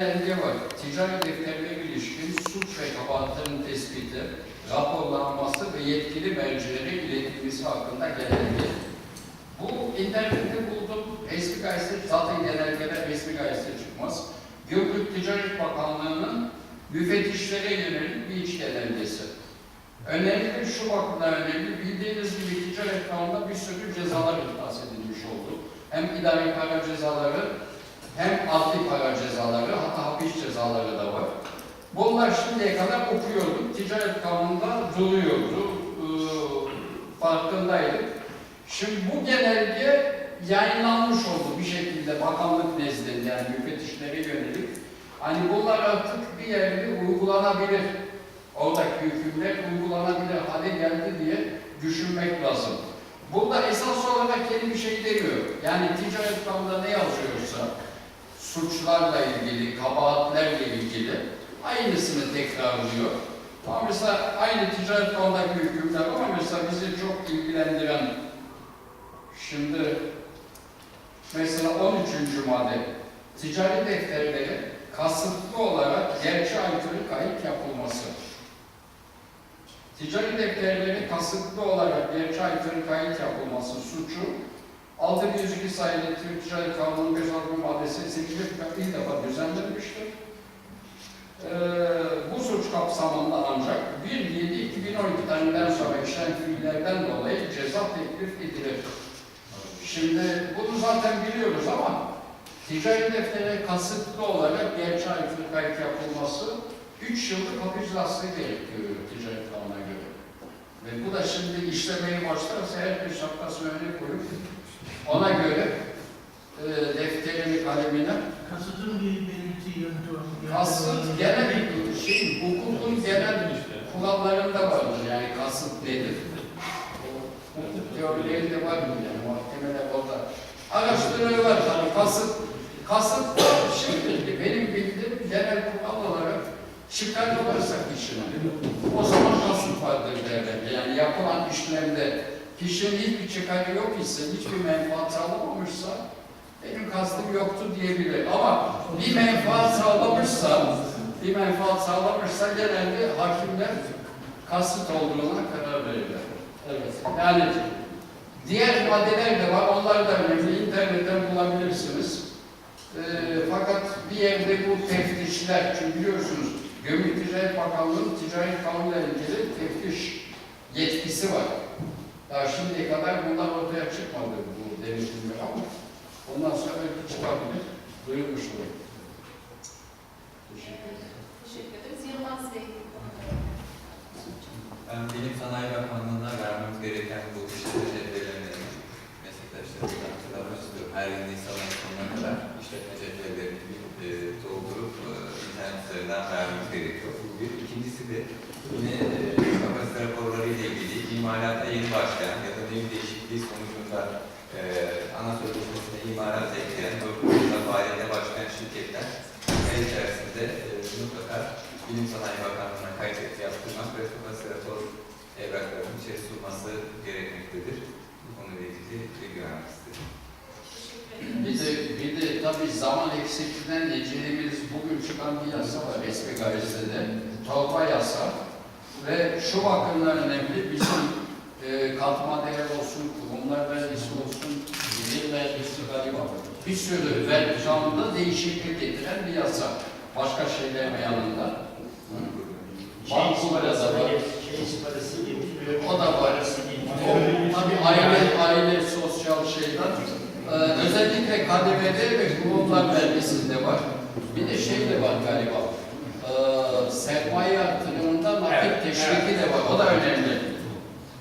var. Ticari defterlere ilişkin suç ve kabahatlerin tespiti, raporlanması ve yetkili mercilere iletilmesi hakkında genelge. Bu internette buldum. Resmi gazete, zaten genelgeler resmi gazete çıkmaz. Gümrük Ticaret Bakanlığı'nın müfettişlere yönelik bir iç genelgesi. Önemli, şu bakımdan önemli, bildiğiniz gibi ticaret kanununda bir sürü cezalar ihdas edilmiş oldu. Hem idari para cezaları, hem adli para cezaları, hatta hapis cezaları da var. Bunlar şimdiye kadar okuyordum. Ticaret kanununda duruyordu. Ee, farkındaydık. Şimdi bu genelge yayınlanmış oldu bir şekilde bakanlık nezdinde yani müfettişlere yönelik. Hani bunlar artık bir yerde uygulanabilir. Oradaki hükümler uygulanabilir hale geldi diye düşünmek lazım. Burada esas olarak yeni bir şey demiyor. Yani ticaret kanununda ne yazıyorsa suçlarla ilgili, kabahatlerle ilgili aynısını tekrarlıyor. Ama mesela aynı ticaret kanunundaki hükümler ama mesela bizi çok ilgilendiren şimdi mesela 13. madde ticari defterlere kasıtlı olarak gerçeğe aykırı kayıt yapılması. Ticari defterlere kasıtlı olarak gerçeğe aykırı kayıt yapılması suçu 6102 sayılı Türk Ticaret Kanunu 5 maddesi 8. ilk defa düzenlenmiştir. Ee, bu suç kapsamında ancak 1.7.2012 tarihinden sonra işlenen fiillerden dolayı ceza teklif edilir. Şimdi bunu zaten biliyoruz ama ticari deftere kasıtlı olarak gerçeğe aykırı kayıt yapılması 3 yıllık hapis cezası gerekiyor ticaret kanununa göre. Ve bu da şimdi işlemeye başlarsa her bir şapkasını öne koyup ona göre e, defterini kalemine Kasıtın bir belirti yöntemi. kasıt genel bir şey, hukukun genel kurallarında vardır yani kasıt nedir? O Teorilerinde var mı yani mahkemeler orada araştırıyorlar tabii kasıt kasıt şeydir ki benim bildiğim genel kural olarak çıkarılırsa kişinin o zaman kasıt vardır derler. Yani yapılan işlemde kişinin hiçbir çıkarı yok ise, hiçbir menfaat sağlamamışsa benim kastım yoktu diyebilir. Ama bir menfaat sağlamışsa, bir menfaat sağlamışsa genelde hakimler kasıt olduğuna karar verirler. Evet. Yani diğer maddeler de var, onlar da önemli. İnternetten bulabilirsiniz. Ee, fakat bir yerde bu teftişler, çünkü biliyorsunuz Gümrük Ticaret Bakanlığı'nın ticaret kanunuyla ilgili teftiş yetkisi var. Daha şimdiye kadar bunlar ortaya çıkmadı bu denetimler ama ondan sonra belki çıkabilir. Duyulmuş olur. Teşekkür ederim. Teşekkür ederiz. Yılmaz Bey. Ben Bilim Sanayi Bakanlığı'na vermemiz gereken bu işletme cetvellerini meslektaşlarımıza hatırlamak istiyorum. Her yıl Nisan ayı sonuna kadar işletme cetvellerini e, doldurup e, internet üzerinden vermemiz gerekiyor. Bu bir. İkincisi de yine e, raporları ile ilgili imalata yeni başlayan ya da nevi değişikliği sonucunda e, ana sözleşmesine imalat ekleyen, dördüncü faaliyete başlayan şirketler ay içerisinde e, mutlaka Bilim Sanayi Bakanlığı'na kayıt yaptırmak ve rapor evraklarının içeri sunması gerekmektedir. Bu konuyla ilgili bilgi vermek istedim. Bir de, bir de tabii zaman eksikliğinden necelimiz bugün çıkan bir yasa var resmi gazetede. Torba yasa. Ve şu bakımdan önemli, bizim e, katma değer olsun, kurumlar vergisi olsun, gelir vergisi galiba bir sürü vergi kanununda değişiklik getiren bir yasa. Başka şeylerin yanında. Banko parası var. Şey. O da var. O, tabii aile, aile sosyal şeyler. Ee, özellikle KDV'de ve kurumlar vergisinde var. Bir de şey de var galiba. Ee, sermaye artırımında Evet, teşviki de var. O da önemli.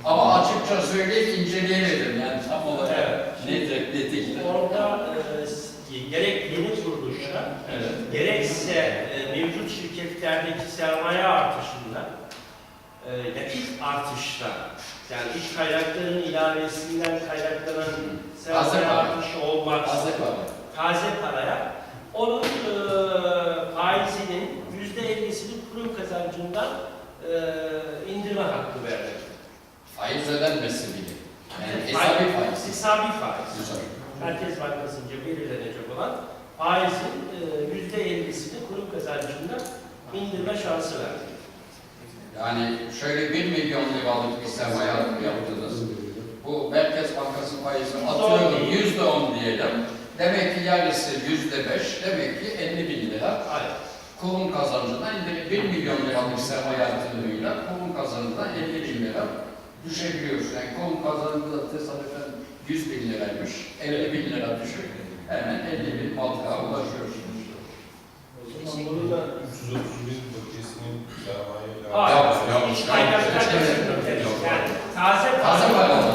Ama açıkça söyleyip inceleyemedim yani tam olarak Evet. nedir, ne değil. Orada e, gerek yeni kuruluşlar, Evet. gerekse e, mevcut şirketlerdeki sermaye artışında, e, nakit artışta, yani iç kaynakların ilavesinden kaynaklanan sermaye artışı olmak, Taze para. taze paraya, onun e, faizinin yüzde ellisini kurum kazancından e, indirme hakkı vermek. Faiz ödenmesi bile. Yani Faiz- hesabi faiz. Hesabi faiz. Merkez Bankası'nca belirlenecek olan faizin e, yüzde ellisini indirme şansı verdik. Yani şöyle 1 milyon liralık bir sermaye yaptınız. Bu Merkez Bankası faizi atıyorum yüzde on diyelim. Demek ki yarısı yüzde beş, demek ki 50 bin lira. Hayır. Kurum kazancından 1 milyon liralık sermaye yatırımıyla kurum kazancından 50 bin lira düşebiliyorsun. Yani kurum kazancı da tesadüfen 100 bin liraymış. 50 bin lira düşük. Hemen 50 bin mantığa ulaşıyorsunuz. O zaman bunu da 330 bin bakiyesinin sermayeyle Hayır. Yani taze Taze para